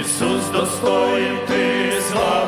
Ісус достоїн ти слави.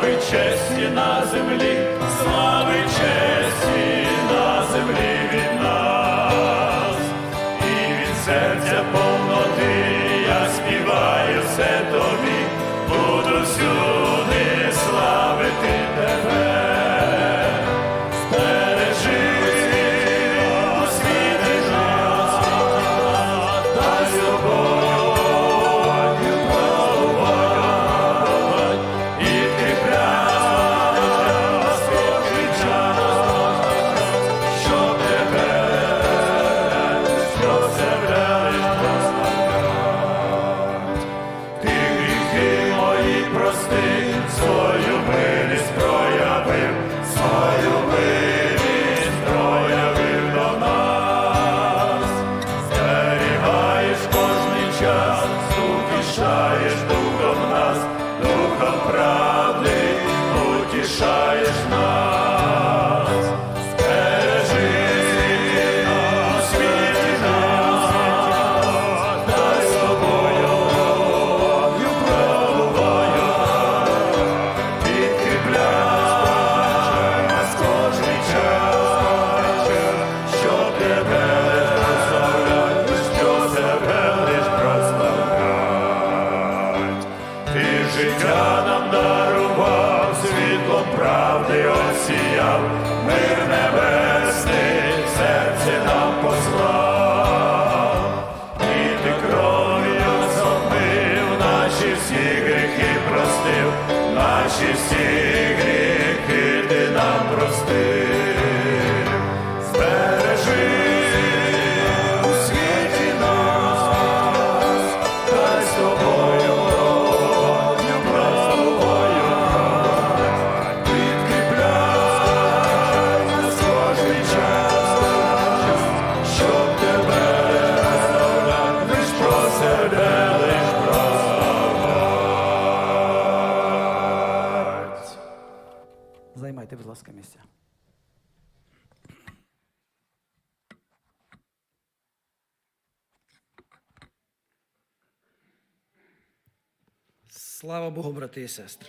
Залишаєш дух. нам дарував, світло правди осіяв, мир небесний, серце нам послав, і ти кров'ю зомбив, наші всі гріхи простив, наші всі гріхи ти нам простив. будь ласка, місця. Слава Богу, брати і сестри.